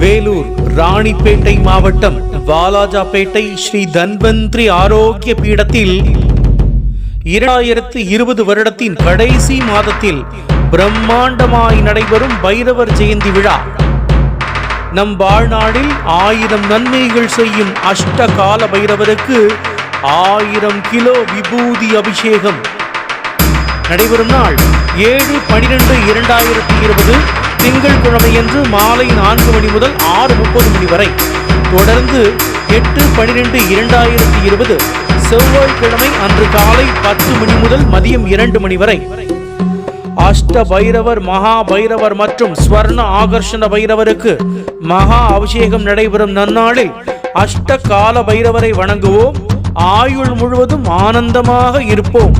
வேலூர் ராணிப்பேட்டை மாவட்டம் வாலாஜாபேட்டை ஸ்ரீ தன்வந்திரி ஆரோக்கிய பீடத்தில் இரண்டாயிரத்து இருபது வருடத்தின் கடைசி மாதத்தில் பிரம்மாண்டமாய் நடைபெறும் பைரவர் ஜெயந்தி விழா. நம் வாழ்நாளில் ஆயிரம் நன்மைகள் செய்யும் அஷ்ட கால பைரவருக்கு ஆயிரம் கிலோ விபூதி அபிஷேகம். நடைபெறும் நாள் ஏழு பனிரெண்டு இரண்டாயிரத்தி இருபது திங்கட்கிழமையன்று மாலை நான்கு மணி முதல் ஆறு முப்பது மணி வரை. தொடர்ந்து எட்டு பனிரெண்டு இரண்டாயிரத்தி இருபது செவ்வாய்க்கிழமை அன்று காலை பத்து மணி முதல் மதியம் இரண்டு மணி வரை. அஷ்ட பைரவர் மகா பைரவர் மற்றும் ஸ்வர்ண ஆகர்ஷண பைரவருக்கு மகா அபிஷேகம் நடைபெறும் நன்னாளில் அஷ்ட கால பைரவரை வணங்குவோம். ஆயுள் முழுவதும் ஆனந்தமாக இருப்போம்.